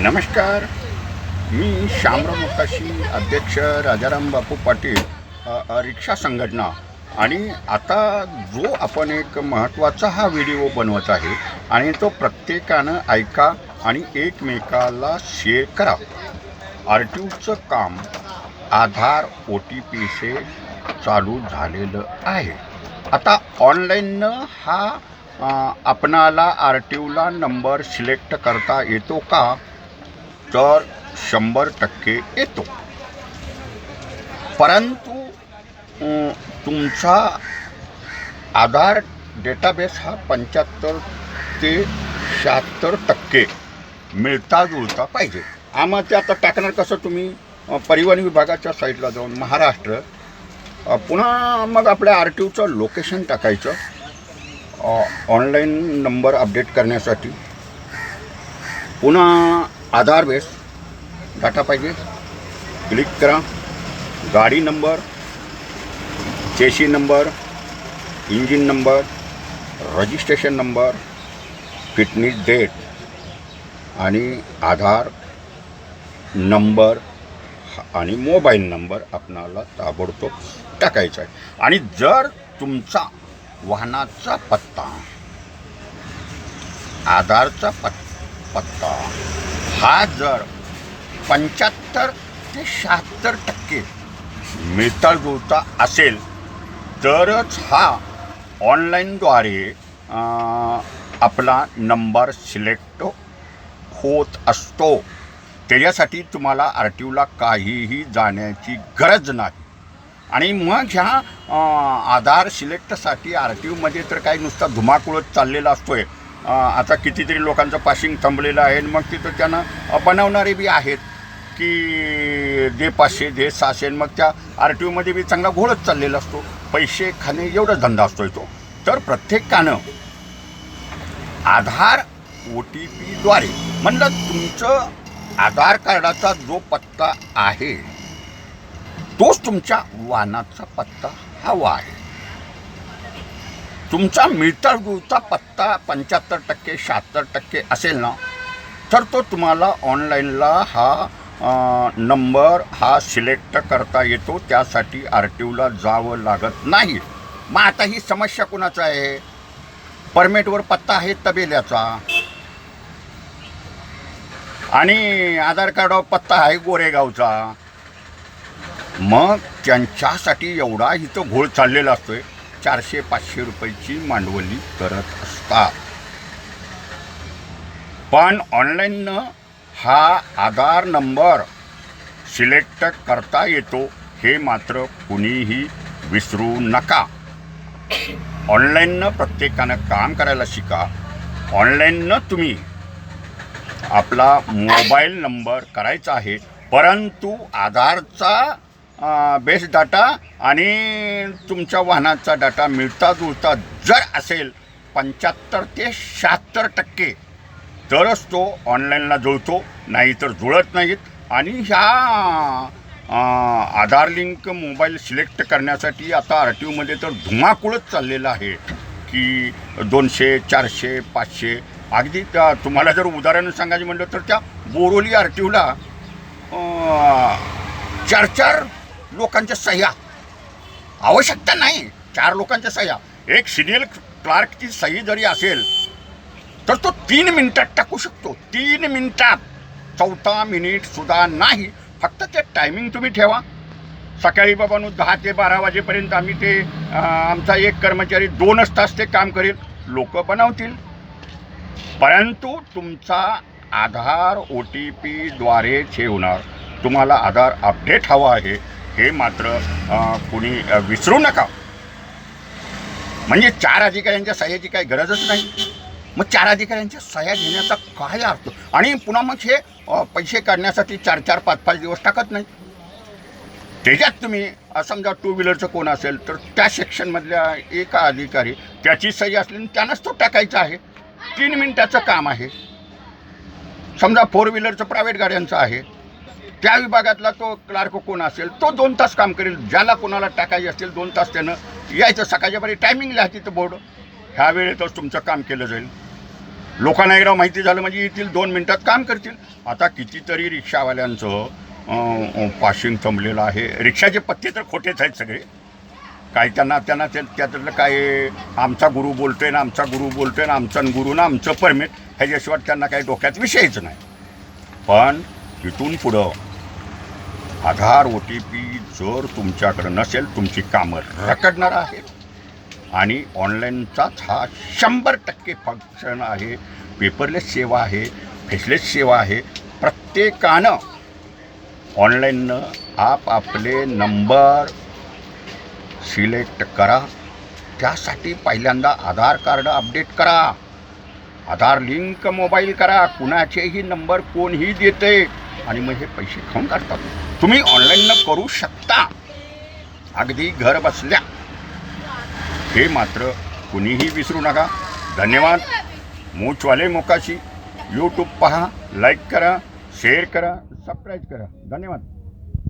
नमस्कार. मी श्यामराव मुकाशी अध्यक्ष राजाराम बापू पाटील रिक्षा संघटना. आणि आता जो आपण एक महत्त्वाचा हा व्हिडिओ बनवत आहे आणि तो प्रत्येकानं ऐका आणि एकमेकाला शेअर करा. आर टी ओचं काम आधार ओ टी पीचे चालू झालेलं आहे. आता ऑनलाईननं हा आपणाला आर टी ओला नंबर सिलेक्ट करता येतो का? तर शंभर टक्के येतो. परंतु तुमचा आधार डेटाबेस हा पंच्याहत्तर ते शहात्तर टक्के मिळता जुळता पाहिजे. आम्हा ते आता टाकणार कसं तुम्ही? परिवहन विभागाच्या साईडला जाऊन महाराष्ट्र पुन्हा मग आपल्या आर टी ओचं लोकेशन टाकायचं. ऑनलाईन नंबर अपडेट करण्यासाठी. पुन्हा आधार बेस डाटा पाहिजे क्लिक करा. गाडी number chassis number engine number registration number fitness date आणि आधार नंबर आणि मोबाईल नंबर आपणाला ताबडतोब टाकायचा आहे. आणि जर तुमचा वाहनाचा पत्ता आधारचा पत् पत्ता हा जर पंच्याहत्तर ते शहात्तर टक्के मिळताजुळता असेल तरच हा ऑनलाईनद्वारे आपला नंबर सिलेक्ट होत असतो. त्याच्यासाठी तुम्हाला आर टी ओला काहीही जाण्याची गरज नाही. आणि मग ह्या आधार सिलेक्टसाठी आर टी ओमध्ये तर काही नुसता धुमाकूळच चाललेला असतो आहे आता कितीतरी लोकांचं पासिंग थांबलेलं आहे मग तिथं त्यांना बनवणारे बी आहेत की दे पाचशे दे सहाशे मग त्या आर टी ओमध्ये बी चांगला घोळच चाललेला असतो. पैसे खाणे एवढाच धंदा असतो तो. तर प्रत्येकानं आधार ओ टी पीद्वारे म्हणलं तुमचं आधार कार्डाचा जो पत्ता आहे तोच तुमच्या वाहनाचा पत्ता हवा आहे. तुमचा मिळता जुळता पत्ता पंच्याहत्तर टक्के शहात्तर टक्के असेल ना तर तो तुम्हाला ऑनलाईनला हा नंबर हा सिलेक्ट करता येतो. त्यासाठी आर टी ओला जावं लागत नाही. मग आता ही समस्या कुणाचा आहे? परमिटवर पत्ता आहे तबेल्याचा. आणि आधार कार्डावर पत्ता आहे गोरेगावचा. मग त्यांच्यासाठी एवढा इथं घोळ चाललेला असतोय. चारशे पाचशे रुपयाची मांडवली करत असतात पण ऑनलाईननं हा आधार नंबर सिलेक्ट करता येतो हे मात्र कुणीही विसरू नका. ऑनलाईननं प्रत्येकानं काम करायला शिका. ऑनलाईननं तुम्ही आपला मोबाईल नंबर करायचा आहे परंतु आधारचा बेस डाटा आणि तुमच्या वाहनाचा डाटा मिळता जुळता जर असेल पंच्याहत्तर ते शहात्तर टक्के तरच तो ऑनलाईनला जुळतो नाही तर जुळत नाहीत. आणि ह्या आधार लिंक मोबाईल सिलेक्ट करण्यासाठी आता आर टी ओमध्ये तर धुमाकूळच चाललेला आहे की दोनशे चारशे पाचशे. अगदी त्या तुम्हाला जर उदाहरण सांगायचं म्हटलं तर त्या बोरोली आर टी ओला चार चार लोकांच्या सह्या. आवश्यकता नाही चार लोकांच्या सह्या. एक सिनियर क्लार्कची सही जरी असेल तर तो तीन मिनिटात टाकू शकतो. तीन मिनिटात. चौथा मिनिट सुद्धा नाही. फक्त ते टायमिंग तुम्ही ठेवा. सकाळी बाबांनो दहा ते बारा वाजेपर्यंत आम्ही ते आमचा एक कर्मचारी दोनच तास ते काम करेल. लोक बनवतील. परंतु तुमचा आधार ओ टी पीद्वारे होणार तुम्हाला आधार अपडेट हवा आहे. हे मात्र कुणी विसरू नका. म्हणजे चार अधिकाऱ्यांच्या सह्याची काही गरजच नाही. मग चार अधिकाऱ्यांच्या सह्या घेण्याचा काय अर्थ? आणि पुन्हा मग हे पैसे काढण्यासाठी चार चार पाच पाच दिवस टाकत नाही. त्याच्यात तुम्ही समजा टू व्हीलरचं कोण असेल तर त्या सेक्शनमधल्या एका अधिकारी त्याची सही असली त्यानंच तो टाकायचा आहे. तीन मिनिटाचं काम आहे. समजा फोर व्हीलरचं प्रायव्हेट गाड्यांचं आहे. त्या विभागातला तो क्लार्क कोण असेल तो दोन तास काम करेल. ज्याला कोणाला टाकायचे असेल दोन तास त्यानं यायचं. सकाळच्या बरी टायमिंग लिहायची तर बोर्ड ह्या वेळेतच तुमचं काम केलं जाईल. लोकांना एकदा माहिती झालं म्हणजे येतील दोन मिनटात काम करतील. आता कितीतरी रिक्षावाल्यांचं पाशिंग जमलेलं आहे. रिक्षाचे पत्ते तर खोटेच आहेत सगळे. काय त्यांना त्यांना ते त्यातलं काय आमचा गुरु बोलतो आहे ना आमचा गुरु बोलतो आहे ना आमचा गुरु ना आमचं परमिट ह्याच्याशिवाय त्यांना काही डोक्यात विषयच नाही. पण इथून पुढं आधार ओ टी पी जर तुमच्याकडं नसेल तुमची कामं रकडणार आहेत. आणि ऑनलाईनचाच हा शंभर टक्के फंक्शन आहे. पेपरलेस सेवा आहे फेसलेस सेवा आहे. प्रत्येकानं ऑनलाईननं आपापले नंबर सिलेक्ट करा. त्यासाठी पहिल्यांदा आधार कार्ड अपडेट करा. आधार लिंक मोबाईल करा. कुणाचेही नंबर कोणही देते. आणि मग हे पैसे खाऊन काढतात. तुम्ही ऑनलाईननं करू शकता. अगदी घर बसल्या. हे मात्र कुणीही विसरू नका. धन्यवाद. मूचवाले मोकाशी. यूट्यूब पहा लाईक करा शेअर करा सबस्क्राईब करा. धन्यवाद.